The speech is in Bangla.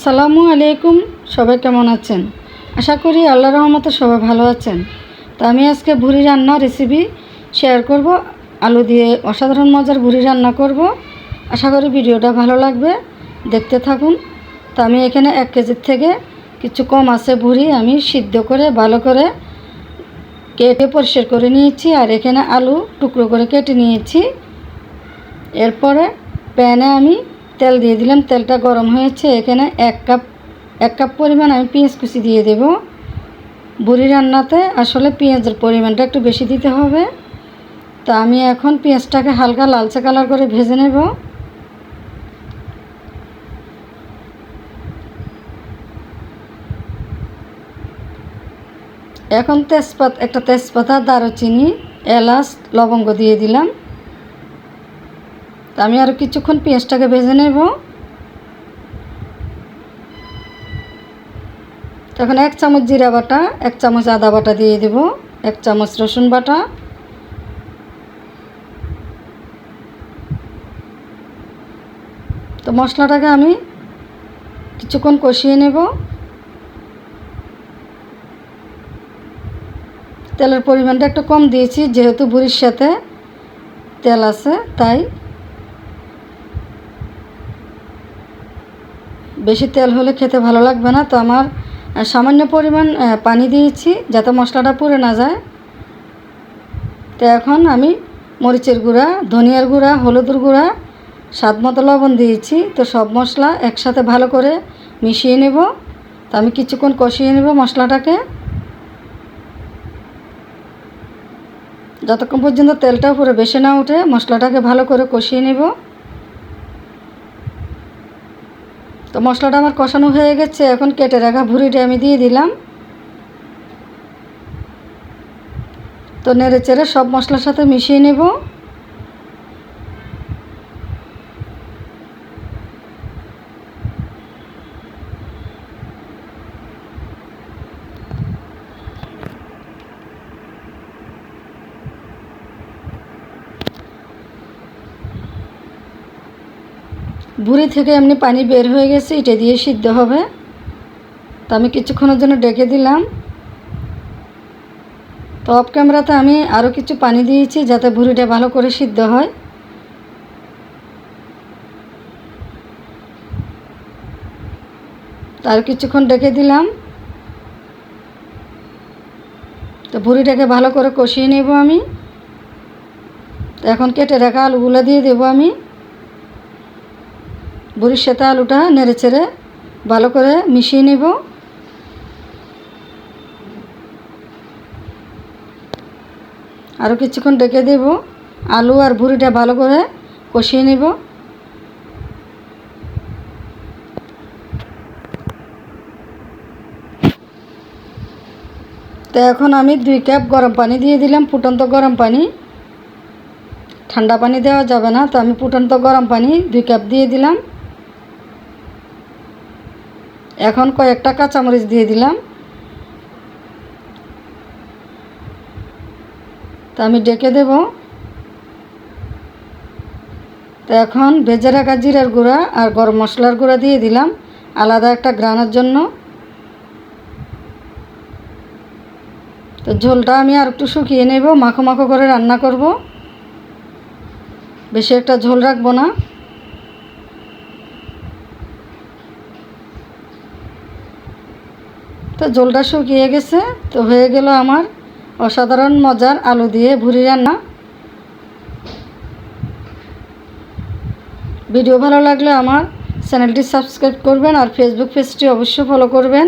আসসালামু আলাইকুম, সবাই কেমন আছেন? আশা করি আল্লাহ রহমতে সবাই ভালো আছেন। তো আমি আজকে ভুড়ি রান্না রেসিপি শেয়ার করব। আলু দিয়ে অসাধারণ মজার ভুড়ি রান্না করব। আশা করি ভিডিওটা ভালো লাগবে। দেখতে থাকুন। তো আমি এখানে এক কেজির থেকে কিছু কম আছে ভুড়ি আমি সিদ্ধ করে, ভালো করে কেটে পরিষ্কার করে নিয়েছি। আর এখানে আলু টুকরো করে কেটে নিয়েছি। এরপরে প্যানে আমি তেল দিয়ে দিলাম। তেলটা গরম হয়েছে। এখানে এক কাপ এক কাপ পরিমাণ আমি পেঁয়াজ কুচি দিয়ে দেব। বুড়ি রান্নাতে আসলে পেঁয়াজের পরিমাণটা একটু বেশি দিতে হবে। তো আমি এখন পেঁয়াজটাকে হালকা লালচে কালার করে ভেজে নেব। এখন তেজপাত, একটা তেজপাতা, দারুচিনি, এলাচ, লবঙ্গ দিয়ে দিলাম। তা আমি আরও কিছুক্ষণ পেঁয়াজটাকে ভেজে নেব। তখন এক চামচ জিরা বাটা, এক চামচ আদা বাটা দিয়ে দেব, এক চামচ রসুন বাটা। তো মশলাটাকে আমি কিছুক্ষণ কষিয়ে নেব। তেলের পরিমাণটা একটু কম দিয়েছি, যেহেতু বুড়ির সাথে তেল আছে, তাই বেশি তেল হলে খেতে ভালো লাগবে না। তো আমার সামান্য পরিমাণ পানি দিয়েছি যাতে মশলাটা পুড়ে না যায়। তো এখন আমি মরিচের গুঁড়া, ধনিয়ার গুঁড়া, হলুদের গুঁড়া, স্বাদ মতো লবণ দিয়েছি। তো সব মশলা একসাথে ভালো করে মিশিয়ে নেব। তো আমি কিছুক্ষণ কষিয়ে নেব মশলাটাকে। যতক্ষণ পর্যন্ত তেলটা পুরো বেশি না উঠে মশলাটাকে ভালো করে কষিয়ে নেব। তো মশলাটা আমার কষানো হয়ে গেছে, এখন কেটে রাখা ভুড়িটা আমি দিয়ে দিলাম। তো নেড়ে চেড়ে সব মশলার সাথে মিশিয়ে নেব। বুড়ি থেকে এমনি পানি বের হয়ে গেছে এটা দিয়ে সিদ্ধ হবে। তো আমি কিছুক্ষণের জন্য ডেকে দিলাম। তো অফ ক্যামেরাতে আমি আরও কিছু পানি দিয়েছি যাতে ভুড়িটা ভালো করে সিদ্ধ হয়। আর কিছুক্ষণ ডেকে দিলাম। তো ভুড়িটাকে ভালো করে কষিয়ে নেব আমি। তো এখন কেটে রাখা আলুগুলো দিয়ে দেবো আমি। বুড়ির সাথে আলুটা নেড়ে চেড়ে ভালো করে মিশিয়ে নেব। আরও কিছুক্ষণ ডেকে দেব। আলু আর ভুড়িটা ভালো করে কষিয়ে নেব। তো এখন আমি দুই কাপ গরম পানি দিয়ে দিলাম, ফুটন্ত গরম পানি। ঠান্ডা পানি দেওয়া যাবে না, তো আমি ফুটন্ত গরম পানি দুই কাপ দিয়ে দিলাম। এখন কয়েকটা কাঁচামরিচ দিয়ে দিলাম। তা আমি ডেকে দেব। তো এখন ভেজে রাখা জিরার গুঁড়া আর গরম মশলার গুঁড়া দিয়ে দিলাম আলাদা একটা গ্রানের জন্য। তো ঝোলটা আমি আর একটু শুকিয়ে নেব, মাখো মাখো করে রান্না করব। বেশি একটা ঝোল রাখব না। তো জলটা শুকিয়ে গেছে, তো হয়ে গেল আমার অসাধারণ মজার আলু দিয়ে ভুড়ি রান্না। ভিডিও ভালো লাগলে আমার চ্যানেলটি সাবস্ক্রাইব করবেন আর ফেসবুক পেজটি অবশ্যই ফলো করবেন।